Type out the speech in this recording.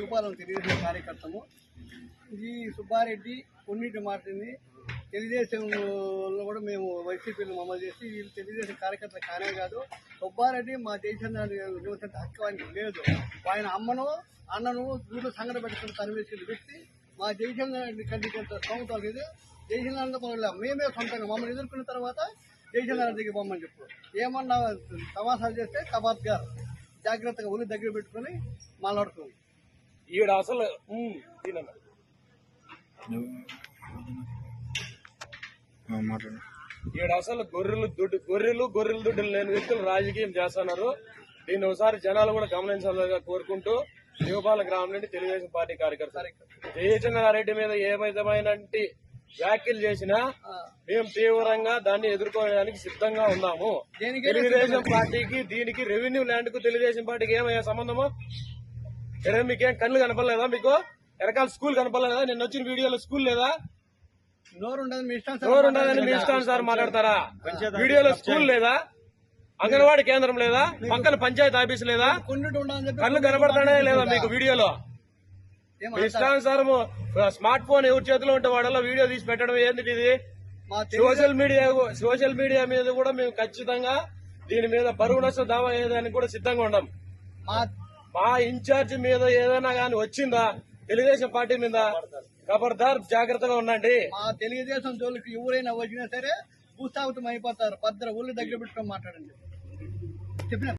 రూపాయలను తెలుగుదేశం కార్యకర్తము. ఈ సుబ్బారెడ్డి కొన్నిటి మాటని తెలుగుదేశంలో కూడా మేము వైసీపీని మమ్మల్ని చేసి వీళ్ళు తెలుగుదేశం కార్యకర్తలు కానే కాదు. సుబ్బారెడ్డి మా దేశాన్ని హక్కు ఆయనకి లేదు. ఆయన అమ్మను అన్నను ఊళ్ళో సంఘటన పెట్టుకుని తరివేసిన వ్యక్తి మా దేశాన్ని ఖండించేంత స్థోమత లేదు దేశంలో పనులు మేమే సొంతంగా మమ్మల్ని ఎదుర్కొన్న తర్వాత దేశంలో దగ్గర బొమ్మని చెప్పు. ఏమన్నా తమాషాలు చేస్తే కబాబ్ గారు జాగ్రత్తగా ఉల్లి దగ్గర పెట్టుకొని మాట్లాడుతుంది. ఈడ అసలు ఈడ అసలు గొర్రెలు దుడ్డు గొర్రెలు గొర్రెలు దుడ్డులు లేని వ్యక్తులు రాజకీయం చేస్తున్నారు. దీన్ని ఒకసారి జనాలు కూడా గమనించాలని కోరుకుంటూ యువపాల గ్రామం నుండి తెలుగుదేశం పార్టీ కార్యకర్త జయచంద్రారెడ్డి మీద ఏ విధమైన వ్యాఖ్యలు చేసినా మేము తీవ్రంగా దాన్ని ఎదుర్కోవడానికి సిద్ధంగా ఉన్నాము. దేనికి తెలుగుదేశం పార్టీకి దీనికి రెవెన్యూ ల్యాండ్కు తెలుగుదేశం పార్టీకి ఏమయ్యా సంబంధము? ఇక్కడ మీకేం కళ్ళు కనపడలేదా మీకు? ఎరకాల స్కూల్ కనపడలేదా? నిన్న వచ్చిన వీడియోలో స్కూల్ లేదా? నోరు ఉండదు మీ ఇష్టం ఎవరు ఉన్నదని మీ ఇష్టాన్ని సార్ మాట్లాడతారా? వీడియోలో స్కూల్ లేదా? అంగన్వాడీ కేంద్రం లేదా? పక్కన పంచాయతీ ఆఫీస్ లేదా? కళ్ళు కనబడతానే లేదా మీకు వీడియోలో? ఇష్టానుసారము స్మార్ట్ ఫోన్ ఎవరి చేతిలో ఉంటే వాడల్లో వీడియో తీసి పెట్టడం ఏంటి ఇది? సోషల్ మీడియా సోషల్ మీడియా మీద కూడా మేము ఖచ్చితంగా దీని మీద పరువు నష్టం దావా వేయడానికి కూడా సిద్ధంగా ఉన్నాం మా మా ఇన్ఛార్జ్ మీద ఏదైనా కానీ వచ్చిందా? తెలుగుదేశం పార్టీ మీద? ఖబర్దార్ జాగ్రత్తగా ఉండండి. మా తెలుగుదేశం జోలికి ఎవరైనా వచ్చినా సరే భూస్థాపితం అయిపోతారు. భద్ర ఊళ్ళు దగ్గర పెట్టుకొని మాట్లాడండి. చెప్పిన?